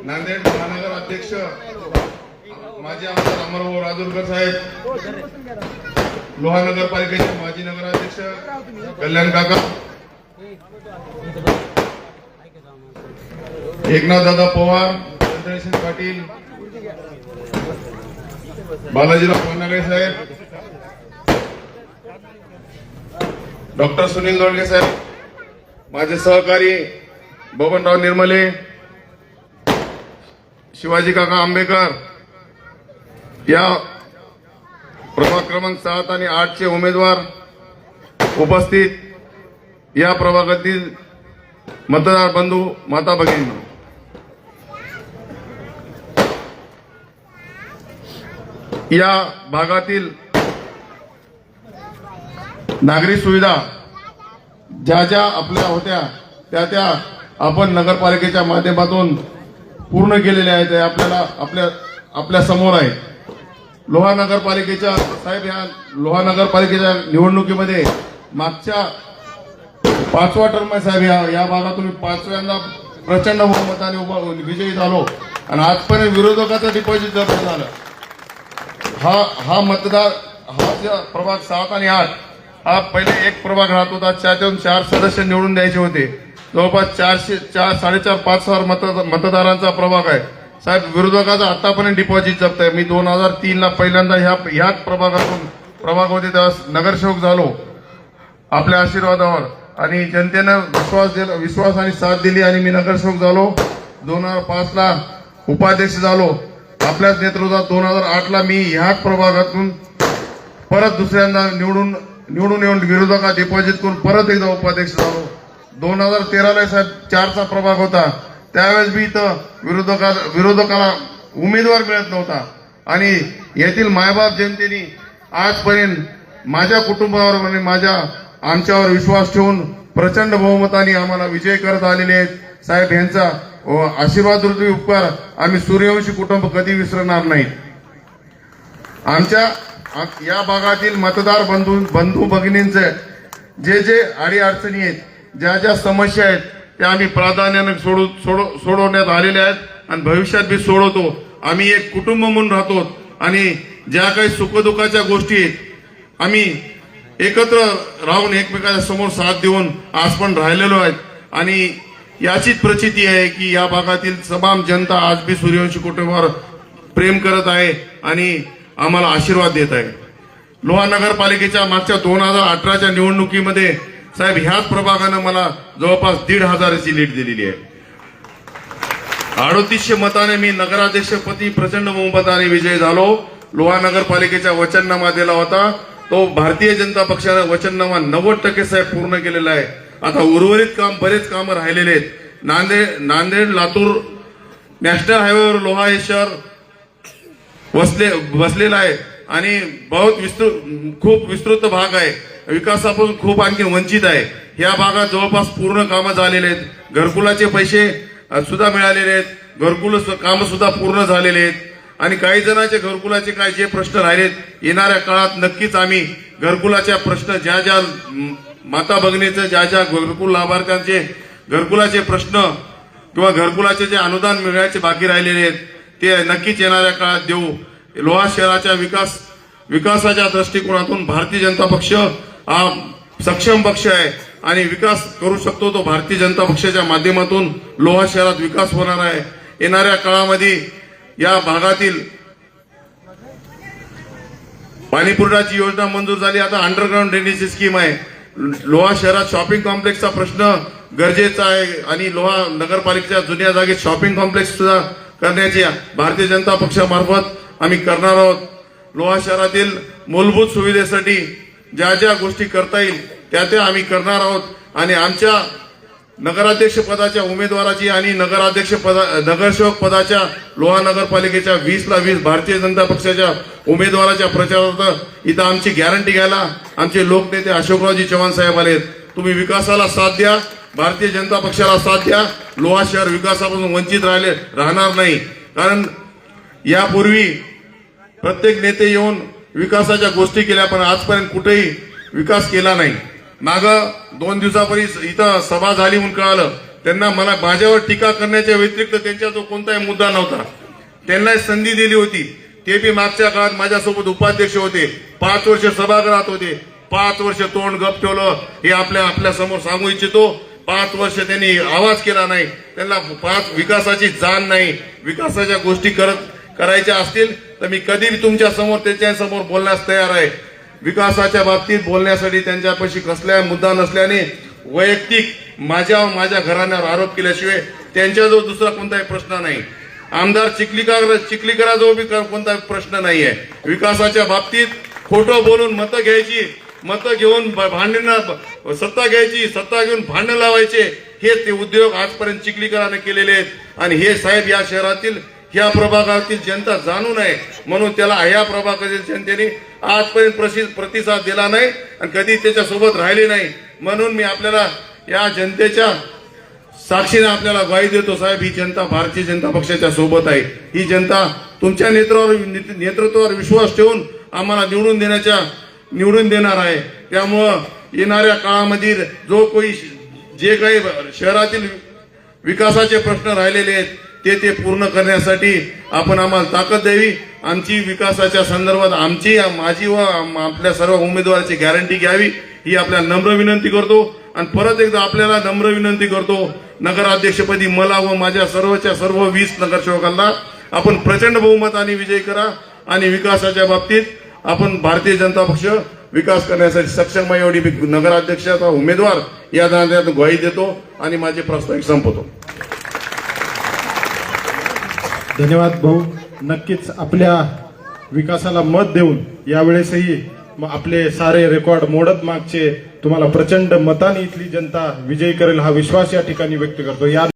नांदेड महानगर अध्यक्ष माजी आमदार अमरभाऊ राजूरकर साहेब लोहा नगरपालिकेचे माजी नगराध्यक्ष कल्याण काका एकनाथ दादा पवार चंद्रशेखर पाटील बालाजीराव पन्नागळे साहेब डॉक्टर सुनील दोळगे साहेब माझे सहकारी बबनराव निर्मले शिवाजी काका आंबेकर. या प्रभाग क्रमांक सात आणि आठचे उमेदवार उपस्थित या प्रभागातील मतदार बंधू माता भगिनी या भागातील नागरी सुविधा ज्या ज्या आपल्या होत्या त्या त्या आपण नगरपालिकेच्या माध्यमातून पूर्ण केलेले आहेत हे आपल्याला आपल्या आपल्यासमोर आहे लोहा नगरपालिकेच्या साहेब या लोहा नगरपालिकेच्या निवडणुकीमध्ये मागच्या पाचवा टर्म आहे साहेब या या भागातून मी पाचव्यांदा प्रचंड बहुमताने उभा विजयी झालो. आणि आजपर्यंत विरोधकाचं डिपॉझिट जप्त झालं. हा हा मतदार हा प्रभाग सात आणि आठ हा पहिले एक प्रभाग राहत होता त्यातून चार सदस्य निवडून द्यायचे होते. जवळपास चारशे चार साडेचार पाच हजार मतदार मतदारांचा प्रभाग आहे. साहेब विरोधकाचा आतापर्यंत डिपॉझिट जप्त आहे मी दोन हजार तीनला पहिल्यांदा ह्या ह्याच प्रभागातून प्रभागामध्ये तेव्हा नगरसेवक झालो. आपल्या आशीर्वादावर. आणि जनतेनं विश्वास दिला विश्वास आणि साथ दिली आणि मी नगरसेवक झालो. दोन हजार पाचला उपाध्यक्ष झालो. आपल्याच नेतृत्वात दोन हजार आठला मी ह्याच प्रभागातून परत दुसऱ्यांदा निवडून निवडून येऊन विरोधकात डिपॉझिट करून परत एकदा उपाध्यक्ष झालो. दोन हजार तेराला साहेब चारचा प्रभाग होता. त्यावेळेस मी इथं विरोधका विरोधकाला उमेदवार मिळत नव्हता. आणि येथील मायबाप जनतेने आजपर्यंत माझ्या कुटुंबावर आणि माझ्या आमच्यावर विश्वास ठेवून प्रचंड बहुमताने आम्हाला विजय करत आलेले आहेत. साहेब यांचा व आशीर्वाद रुपी उपकार आम्ही सूर्यवंशी कुटुंब कधी विसरणार नाही. आमच्या या भागातील मतदार बंधू बंधू भगिनींचे जे जे अडी अडचणी आहेत ज्या ज्या समस्या आहेत त्या आम्ही प्राधान्याने सोडू सोडव सोडवण्यात आलेल्या आहेत आणि भविष्यात बी सोडवतो. आम्ही एक कुटुंब म्हणून राहतो आणि ज्या काही सुखदुःखाच्या गोष्टी आहेत आम्ही एकत्र राहून एकमेकाच्या समोर साथ देऊन आज पण राहिलेलो आहेत. आणि याचीच प्रचिती आहे की या भागातील तमाम जनता आज बी सूर्यवंशी कुटुंबावर प्रेम करत आहे आणि आम्हाला आशीर्वाद देत आहे. लोहा नगरपालिकेच्या मागच्या दोन हजार अठराच्या निवडणुकीमध्ये साहेब ह्याच प्रभागानं मला जवळपास दीड हजाराची लीड दिलेली आहे. अडोतीसशे मताने मी नगराध्यक्षपती प्रचंड बहुमताने विजय झालो. लोहा नगरपालिकेच्या वचननामा दिला होता. तो भारतीय जनता पक्षानं वचननामा नव्वद टक्के साहेब पूर्ण केलेला आहे. आता उर्वरित काम बरेच कामं राहिलेले आहेत. नांदेड नांदेड लातूर नॅशनल हायवेवर लोहा हे शहर वसले बसलेलं आहे. आणि बहुत विस्तृत खूप विस्तृत भाग आहे. विकासापासून खूप आणखी वंचित आहे. या भागात जवळपास पूर्ण कामं झालेले आहेत. घरकुलाचे पैसे सुद्धा मिळालेले आहेत. घरकुल कामं सुद्धा पूर्ण झालेले आहेत. आणि काही जणांचे घरकुलाचे काय जे प्रश्न राहिलेत येणाऱ्या काळात नक्कीच आम्ही घरकुलाच्या प्रश्न ज्या ज्या माता भगिनीचे ज्या ज्या घरकुल लाभार्थ्यांचे घरकुलाचे प्रश्न किंवा घरकुलाचे जे अनुदान मिळायचे बाकी राहिलेले आहेत ते नक्कीच येणाऱ्या काळात देऊ. लोहा शहराच्या विकास विकासाच्या दृष्टिकोनातून भारतीय जनता पक्ष हा सक्षम पक्ष आहे आणि विकास करू शकतो तो भारतीय जनता पक्षाच्या माध्यमातून. लोहा शहरात विकास होणार आहे. येणाऱ्या काळामध्ये या भागातील पाणीपुरवठ्याची योजना मंजूर झाली. आता अंडरग्राऊंड ड्रेनेजची स्कीम आहे. लोहा शहरात शॉपिंग कॉम्प्लेक्सचा प्रश्न गरजेचा आहे आणि लोहा नगरपालिकेच्या जुन्या जागेत शॉपिंग कॉम्प्लेक्स सुद्धा करण्याची भारतीय जनता पक्षामार्फत आम्ही करणार आहोत. लोहा शहरातील मूलभूत सुविधेसाठी ज्या ज्या गोष्टी करता येईल त्या त्या आम्ही करणार आहोत. आणि आमच्या नगराध्यक्ष पदाच्या उमेदवाराची आणि नगराध्यक्ष पदा नगरसेवक पदाच्या लोहा नगरपालिकेच्या वीसला वीस भारतीय जनता पक्षाच्या उमेदवाराच्या प्रचारार्थ इथं आमची गॅरंटी घ्यायला आमचे लोकनेते अशोकरावजी चव्हाण साहेब आलेत. तुम्ही विकासाला साथ द्या भारतीय जनता पक्षाला साथ द्या. लोहा शहर विकासापासून वंचित राहिले राहणार नाही. कारण यापूर्वी प्रत्येक नेते येऊन विकासाच्या गोष्टी केल्या पण आजपर्यंत कुठेही विकास केला नाही. माग दोन दिवसापूर्वी इथं सभा झाली म्हणून कळालं. त्यांना मला माझ्यावर टीका करण्याच्या व्यतिरिक्त त्यांच्या जो कोणताही मुद्दा नव्हता. त्यांना संधी दिली होती. ते बी मागच्या काळात माझ्यासोबत उपाध्यक्ष होते. पाच वर्ष सभागृहात होते. पाच वर्ष तोंड गप ठेवलं. हे आपल्या आपल्यासमोर सांगू इच्छितो. पाच वर्ष त्यांनी आवाज केला नाही. त्यांना पाच विकासाची जाण नाही. विकासाच्या गोष्टी करत करायच्या असतील तर मी कधी तुमच्यासमोर त्यांच्यासमोर बोलण्यास तयार आहे. विकासाच्या बाबतीत बोलण्यासाठी त्यांच्यापाशी कसला मुद्दा नसल्याने वैयक्तिक माझ्या माझ्या घराण्यावर आरोप केल्याशिवाय त्यांच्याजवळ दुसरा कोणताही प्रश्न नाही. आमदार चिखलीकर चिखलीकराजवळ बी कोणता प्रश्न नाही आहे विकासाच्या बाबतीत खोटं बोलून मतं घ्यायची मतं घेऊन भांडणं सत्ता घ्यायची सत्ता घेऊन भांडणं लावायचे हे ते उद्योग आजपर्यंत चिखलीकराने केलेले आहेत. आणि हे साहेब या शहरातील ह्या प्रभागातील जनता जाणू नये. म्हणून त्याला ह्या प्रभागातील जनतेने आजपर्यंत प्रसिद्ध प्रतिसाद दिला नाही आणि कधी त्याच्यासोबत राहिले नाही. म्हणून मी आपल्याला या जनतेच्या साक्षीने आपल्याला ग्वाही देतो साहेब ही जनता भारतीय जनता पक्षाच्या सोबत आहे. ही जनता तुमच्या नेतृत्वावर नेतृत्वावर विश्वास ठेवून आम्हाला निवडून देण्याच्या निवडून देणार आहे. त्यामुळं येणाऱ्या काळामध्ये जो कोणी जे काही शहरातील विकासाचे प्रश्न राहिलेले आहेत ते ते पूर्ण करण्यासाठी आपण आम्हाला ताकद द्यावी. आमची विकासाच्या संदर्भात आमची माझी व आपल्या सर्व उमेदवाराची गॅरंटी घ्यावी. ही आपल्या नम्र विनंती करतो. आणि परत एकदा आपल्याला नम्र विनंती करतो. नगराध्यक्षपदी मला व माझ्या सर्वच्या सर्व वीस नगरसेवकांना आपण प्रचंड बहुमताने विजयी करा आणि विकासाच्या बाबतीत आपण भारतीय जनता पक्ष विकास करण्यासाठी सक्षम आहे एवढी नगराध्यक्षाचा उमेदवार या नात्यात ग्वाही देतो आणि माझे प्रास्ताविक संपवतो. धन्यवाद भाऊ. नक्कीच आपल्या विकासाला मत देऊन यावेळेसही आपले सारे रेकॉर्ड मोडत मागचे तुम्हाला प्रचंड मताने इथली जनता विजयी करेल हा विश्वास या ठिकाणी व्यक्त करतो. या